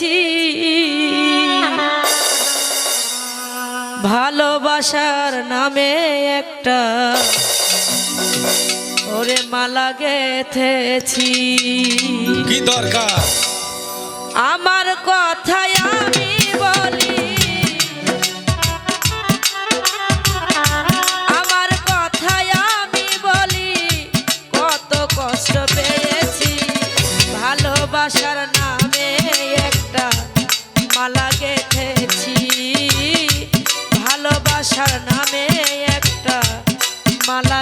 পেয়েছি ভালোবাসার নামে একটা ওরে মালা গেথেছি। কি দরকার? আমার কথায় আশার নামে একটা মালা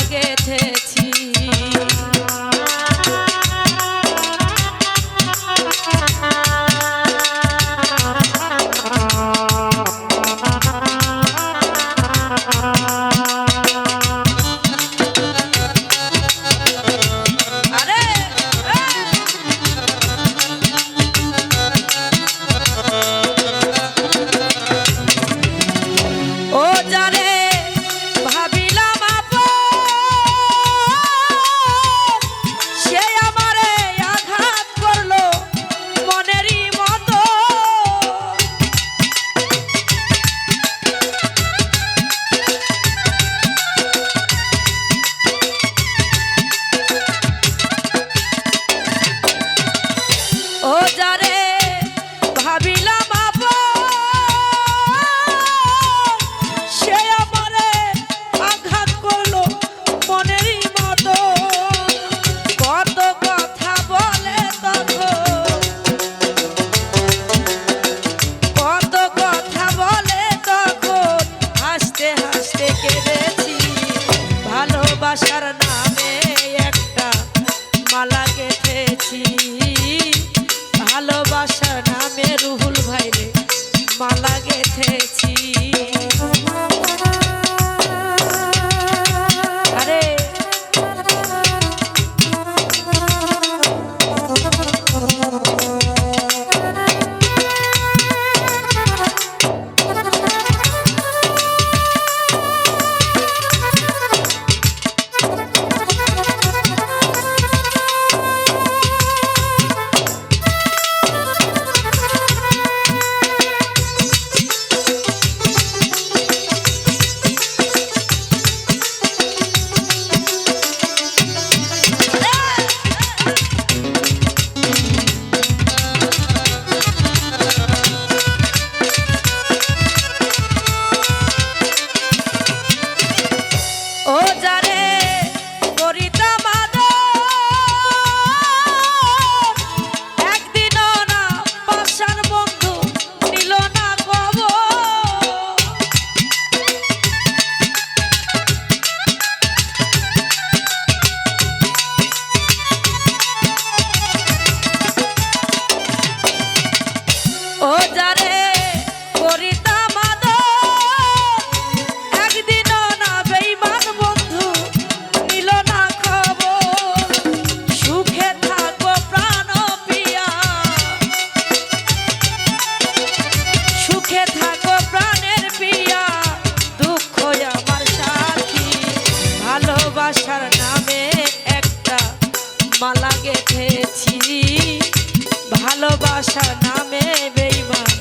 আশা নামে বেইমান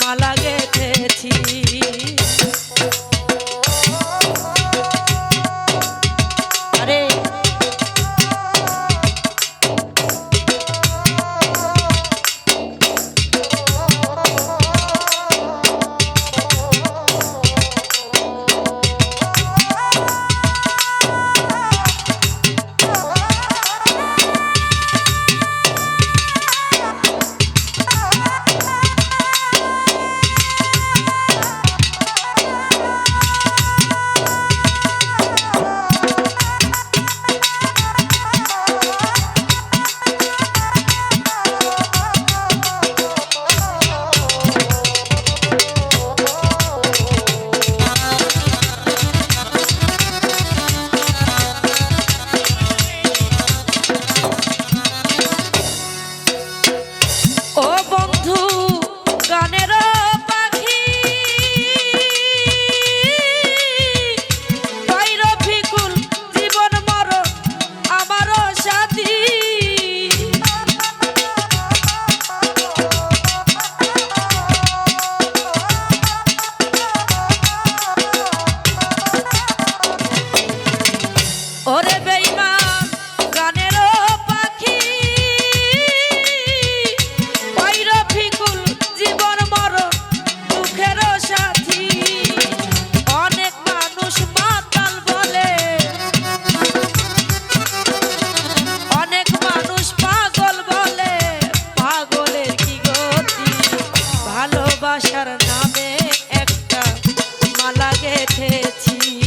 মালা গেথেছি। এসেছি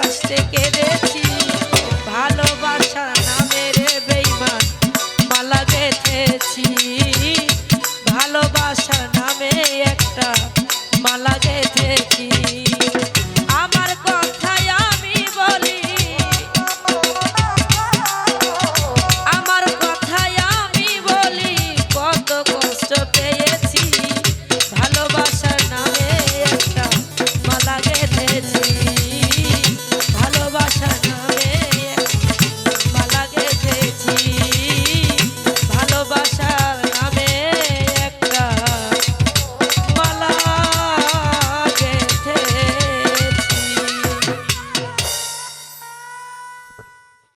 কষ্টে কেঁদেছি ভালোবাসা নামের বেইমান মালা গেঁথেছি ভালোবাসা নামে একটা মালা গেঁথেছি